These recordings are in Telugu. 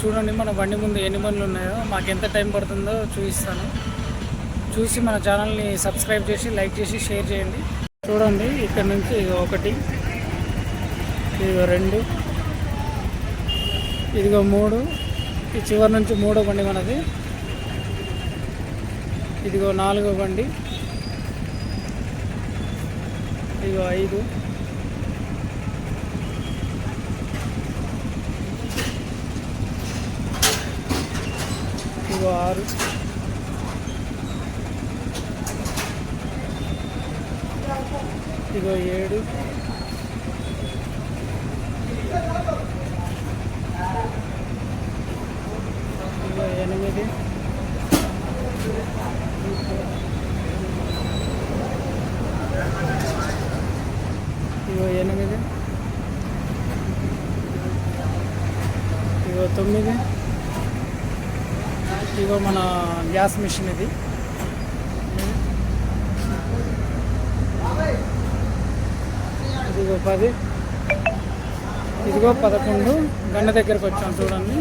చూడండి మన బండి ముందు ఎన్ని బండ్లు ఉన్నాయో మాకు ఎంత టైం పడుతుందో చూపిస్తాను. చూసి మన ఛానల్ని సబ్స్క్రైబ్ చేసి లైక్ చేసి షేర్ చేయండి. చూడండి ఇక్కడ నుంచి ఇది ఒకటి ఇదిగో రెండు ఇదిగో మూడు ఈ చివరి నుంచి మూడో బండి మనది. ఇదిగో నాలుగో బండి. ఇదిగో ఐదు నాలుగు ఆరు. ఇదిగో ఏడు. ఇదిగో ఎనిమిది. ఇదిగో ఎనిమిది. ఇదిగో తొమ్మిది. ఇదిగో మన గ్యాస్ మిషన్ ఇది. ఇదిగో పది. ఇదిగో పదకొండు. గండ దగ్గరకు వచ్చాం చూడండి.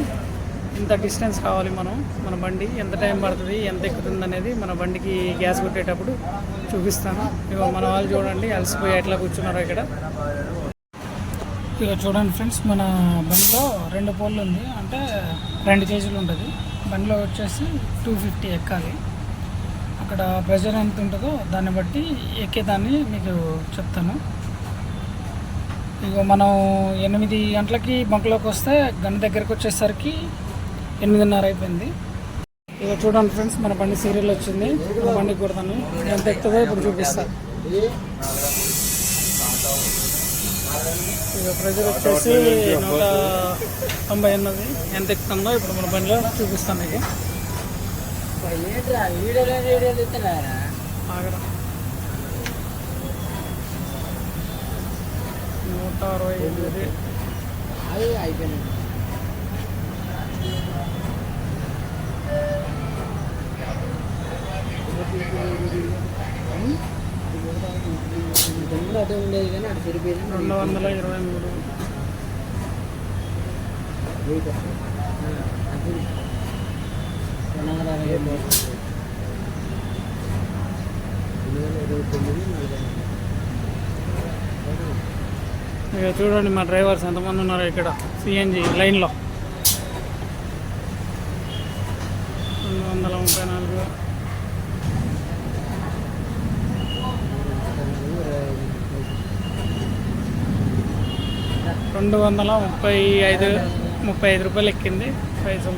ఇంత డిస్టెన్స్ కావాలి మనం మన బండి. ఎంత టైం పడుతుంది ఎంత ఎక్కుతుంది అనేది మన బండికి గ్యాస్ కొట్టేటప్పుడు చూపిస్తాను. ఇగో మన వాళ్ళు చూడండి అలసిపోయి ఎట్లా కూర్చున్నారో ఇక్కడ. ఇక చూడండి ఫ్రెండ్స్ మన బండిలో రెండు పోల్లు ఉంది. అంటే రెండు కేజీలు ఉంటుంది. బండిలో వచ్చేసి టూ ఫిఫ్టీ ఎక్కాలి. అక్కడ ప్రెజర్ ఎంత ఉంటుందో దాన్ని బట్టి ఎక్కేదాన్ని మీకు చెప్తాను. ఇక మనం ఎనిమిది గంటలకి బంకులోకి వస్తే గంట దగ్గరకు వచ్చేసరికి ఎనిమిదిన్నర అయిపోయింది. ఇక చూడండి ఫ్రెండ్స్ మన బండి సీరియల్ వచ్చింది. మన బండికి కొడతాను ఎంత ఎక్కుతుందో ఇప్పుడు చూపిస్తాను ఇక ప్రెజర్ వచ్చేసి నూట తొంభై ఎనిమిది ఎంత ఎక్కుతుందో ఇప్పుడు మన బండిలో చూపిస్తాను ఇక నూట అరవై ఎనిమిది. అది అయిపోయింది అదే ఉండేది కానీ అటు సరిపోయింది రెండు వందల ఇరవై మూడు ఇక చూడండి మా డ్రైవర్స్ ఎంతమంది ఉన్నారు ఇక్కడ. సిఎన్జి లైన్లో. రెండు వందల ముప్పై నాలుగు. రెండు వందల ముప్పై ఐదు ముప్పై ఐదు రూపాయలు ఎక్కింది. పైసలు